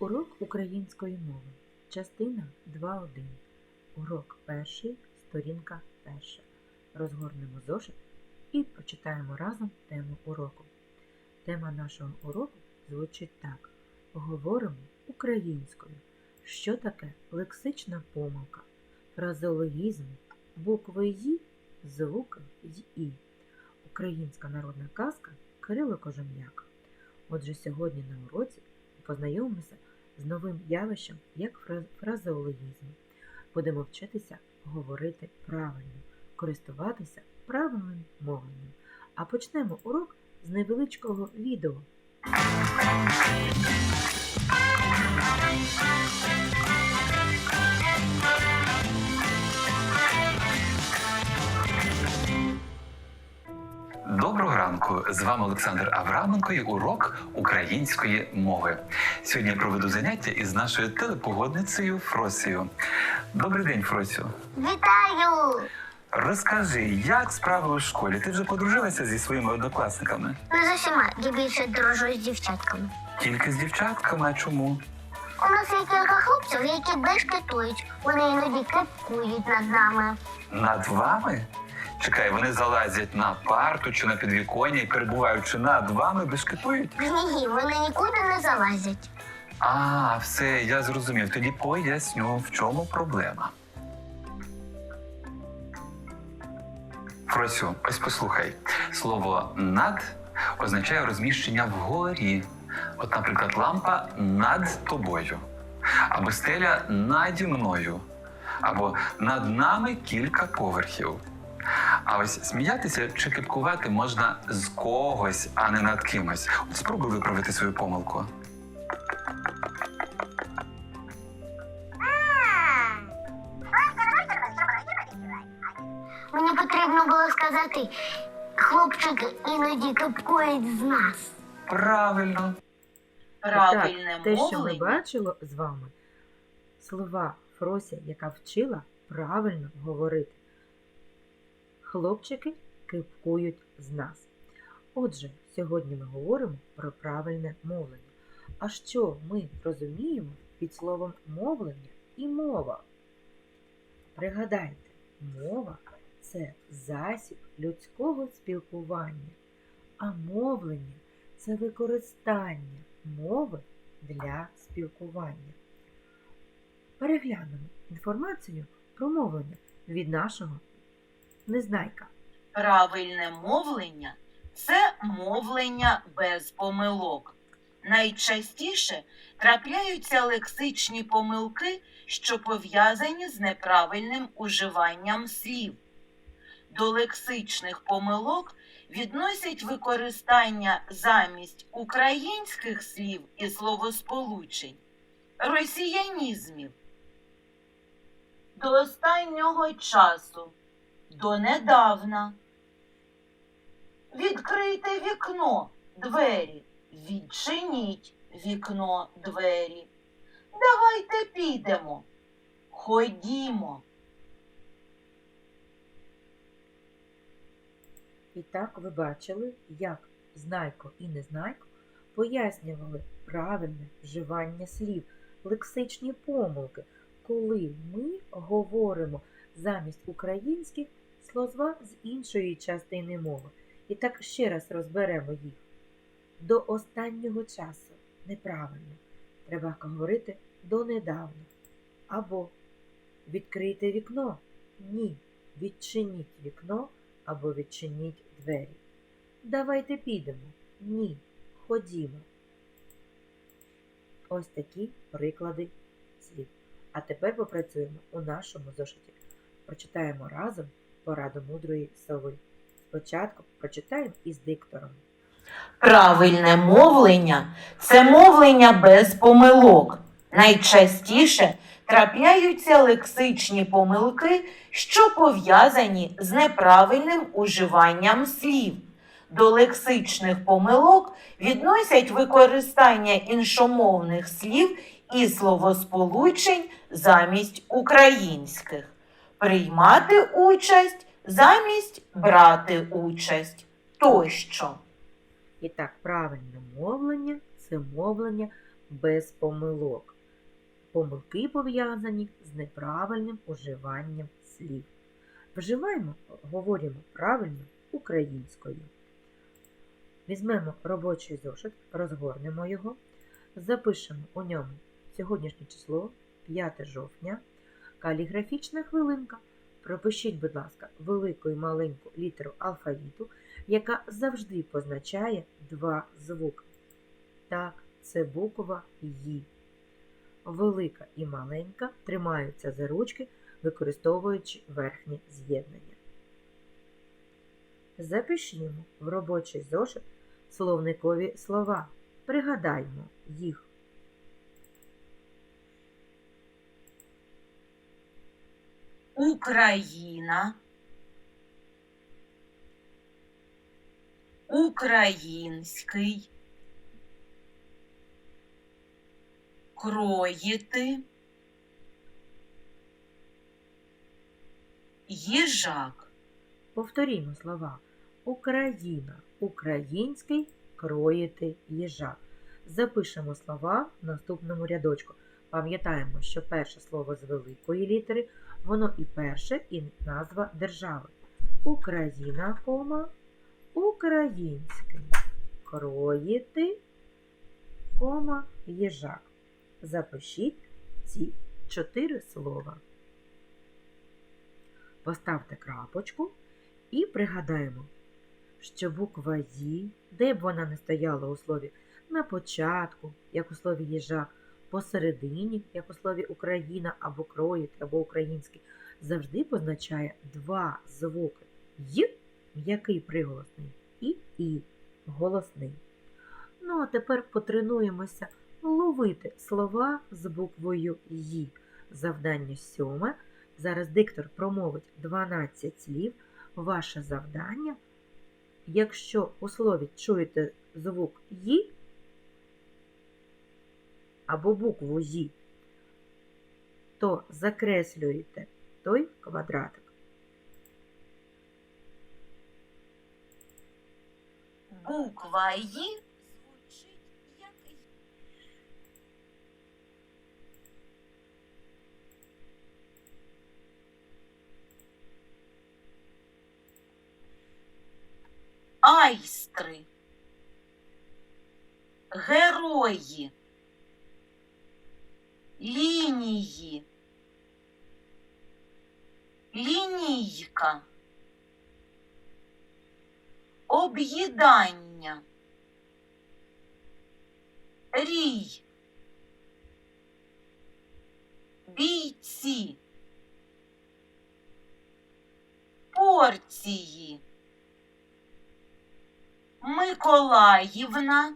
Урок української мови. Частина 2.1. Урок перший, сторінка перша. Розгорнемо зошит і прочитаємо разом тему уроку. Тема нашого уроку звучить так: Говоримо українською. Що таке лексична помилка, фразеологізми, букви «ї», звуки «і». Українська народна казка Кирило Кожем'яка. Отже, сьогодні на уроці познайомимося з новим явищем як фра- фразеологізм. Будемо вчитися говорити правильно, користуватися правильним мовленням. А почнемо урок з невеличкого відео. Ранку! З вами Олександр Авраменко і урок української мови. Сьогодні я проведу заняття із нашою телепогодницею Фросією. Добрий день, Фросю. Вітаю! Розкажи, як справи у школі? Ти вже подружилася зі своїми однокласниками? Не з усіма я більше дружу з дівчатками. Тільки з дівчатками, а чому? У нас є кілька хлопців, які бешкетують. Вони іноді кипкують над нами. Над вами? Чекай, вони залазять на парту чи на підвіконня і перебуваючи над вами, бешкетують? Ні, вони нікуди не залазять. А, все, я зрозумів. Тоді поясню, в чому проблема. Фросю, ось послухай. Слово над означає розміщення вгорі. От, наприклад, лампа над тобою, або стеля наді мною, або над нами кілька поверхів. А ось сміятися чи кипкувати можна з когось, а не над кимось. От спробуй виправити свою помилку. Мені потрібно було сказати, хлопчики іноді кипкують з нас. Правильно. Правильне так, те, що ми мовлення бачили з вами, слова Фрося, яка вчила правильно говорити. Хлопчики кипкують з нас. Отже, сьогодні ми говоримо про правильне мовлення. А що ми розуміємо під словом мовлення і мова? Пригадайте, мова це засіб людського спілкування, а мовлення це використання мови для спілкування. Переглянемо інформацію про мовлення від нашого незнайка. правильне мовлення це мовлення без помилок. Найчастіше трапляються лексичні помилки, що пов'язані з неправильним уживанням слів. До лексичних помилок відносять використання замість українських слів і словосполучень, росіянізмів. До останнього часу донедавна. Відкрийте вікно, двері, відчиніть вікно, двері. Давайте підемо. Ходімо. І так ви бачили, як знайко і незнайко пояснювали правильне вживання слів, лексичні помилки, коли ми говоримо замість українських слова з іншої частини мови. І так ще раз розберемо їх. До останнього часу неправильно. Треба говорити донедавна. Або відкрийте вікно. Ні. Відчиніть вікно або відчиніть двері. Давайте підемо. Ні. Ходімо. Ось такі приклади слів. А тепер попрацюємо у нашому зошиті. Прочитаємо разом пораду мудрої сови. Спочатку прочитаємо із диктором. Правильне мовлення це мовлення без помилок. Найчастіше трапляються лексичні помилки, що пов'язані з неправильним уживанням слів. До лексичних помилок відносять використання іншомовних слів і словосполучень замість українських, приймати участь замість брати участь тощо. І так, правильне мовлення це мовлення без помилок. Помилки пов'язані з неправильним уживанням слів. Вживаємо, говоримо правильно українською. Візьмемо робочий зошит, розгорнемо його, запишемо у ньому сьогоднішнє число 5 жовтня, каліграфічна хвилинка. Пропишіть, будь ласка, велику і маленьку літеру алфавіту, яка завжди позначає два звуки. Так, це буква «Ї». Велика і маленька тримаються за ручки, використовуючи верхнє з'єднання. Запишімо в робочий зошит словникові слова. Пригадаймо їх. Україна, Український, Кроїти, Їжак, Повторімо слова. Україна, український, кроїти їжак. Запишемо слова в наступному рядочку. Пам'ятаємо, що перше слово з великої літери, воно і перше, і назва держави. Україна, кома, український, кроїти, кома, їжак. Запишіть ці чотири слова. Поставте крапочку і пригадаємо, що буква «Ї», де б вона не стояла у слові на початку, як у слові їжак, посередині, як у слові Україна або кроїть, або український, завжди позначає два звуки Й, м'який приголосний, і І голосний. Ну, а тепер потренуємося ловити слова з буквою «Ї». Завдання сьоме. Зараз диктор промовить 12 слів. Ваше завдання, якщо у слові чуєте звук «ї» або букву «зі», то закреслюєте той квадратик. буква «Ї» звучить як Айстри, герої, лінії, лінійка, об'їдання, рій, бійці, порції, Миколаївна,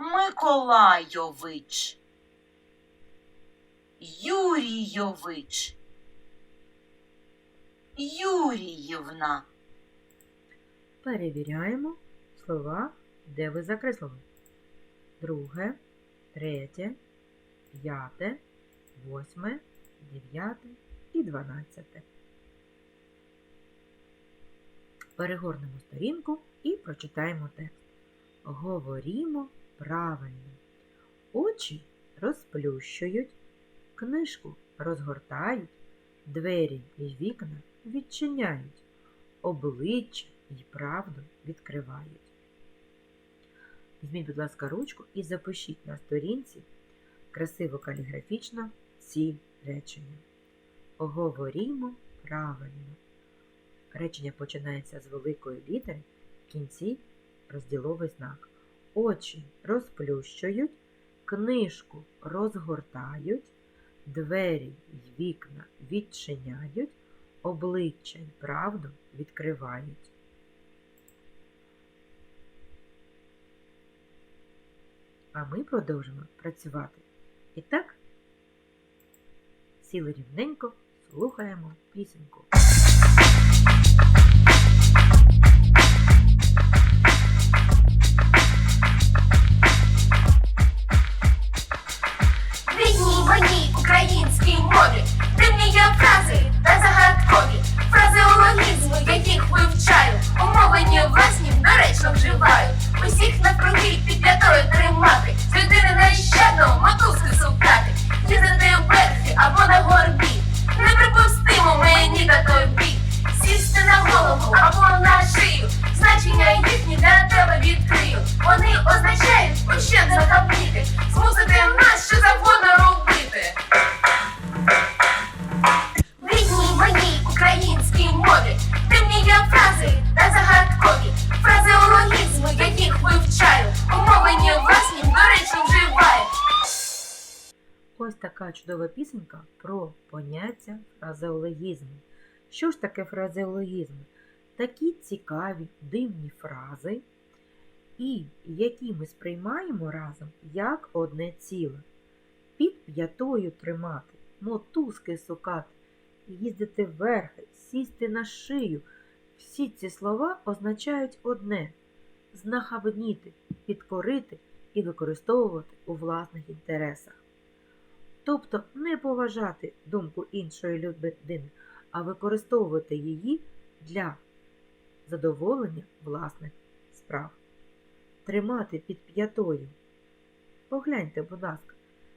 Миколайович, Юрійович, Юріївна. Перевіряємо слова, де ви закреслили. Друге, третє, п'яте, восьме, дев'яте і дванадцяте. Перегорнемо сторінку і прочитаємо текст. Говорімо правильно. Очі розплющують, книжку розгортають, двері і вікна відчиняють, обличчя і правду відкривають. Візьміть, будь ласка, ручку і запишіть на сторінці красиво каліграфічно ці речення. Говорімо правильно. Речення починається з великої літери, в кінці розділовий знак. Очі розплющують, книжку розгортають, двері й вікна відчиняють, обличчя й правду відкривають. А ми продовжимо працювати. І так, сіли рівненько, слухаємо пісеньку. Моїй українській мові, дивні є фрази та загадкові, фразеологізми, яких вивчаю, умовлені власні доречно вживаю. Усі всіх навкруги під п'ятою тримати, з людини нещадно мотузки сукати, в верхи або на горбі. Неприпустимо мені та тобі, сісти на голову або на шию, значення їхні для тебе відкрию. Пісенька про поняття фразеологізму. Що ж таке фразеологізми? Такі цікаві, дивні фрази, і які ми сприймаємо разом як одне ціле. Під п'ятою тримати, мотузки сукати, їздити верхи, сісти на шию. Всі ці слова означають одне знахабніти, підкорити і використовувати у власних інтересах. Тобто не поважати думку іншої людини, а використовувати її для задоволення власних справ. Тримати під п'ятою. Погляньте, будь ласка,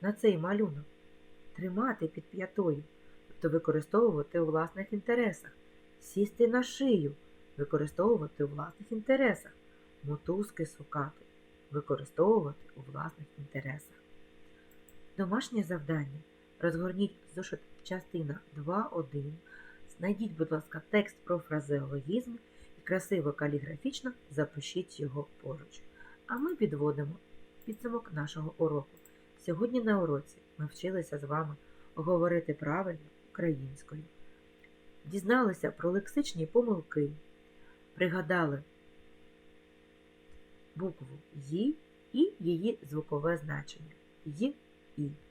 на цей малюнок. Тримати під п'ятою, тобто використовувати у власних інтересах, сісти на шию, використовувати у власних інтересах, мотузки сукати, використовувати у власних інтересах. Домашнє завдання. Розгорніть зошит частина 2.1. Знайдіть, будь ласка, текст про фразеологізм і красиво каліграфічно запишіть його поруч. А ми підводимо підсумок нашого уроку. Сьогодні на уроці ми вчилися з вами говорити правильно українською. Дізналися про лексичні помилки, пригадали букву «ї» і її звукове значення. «й» you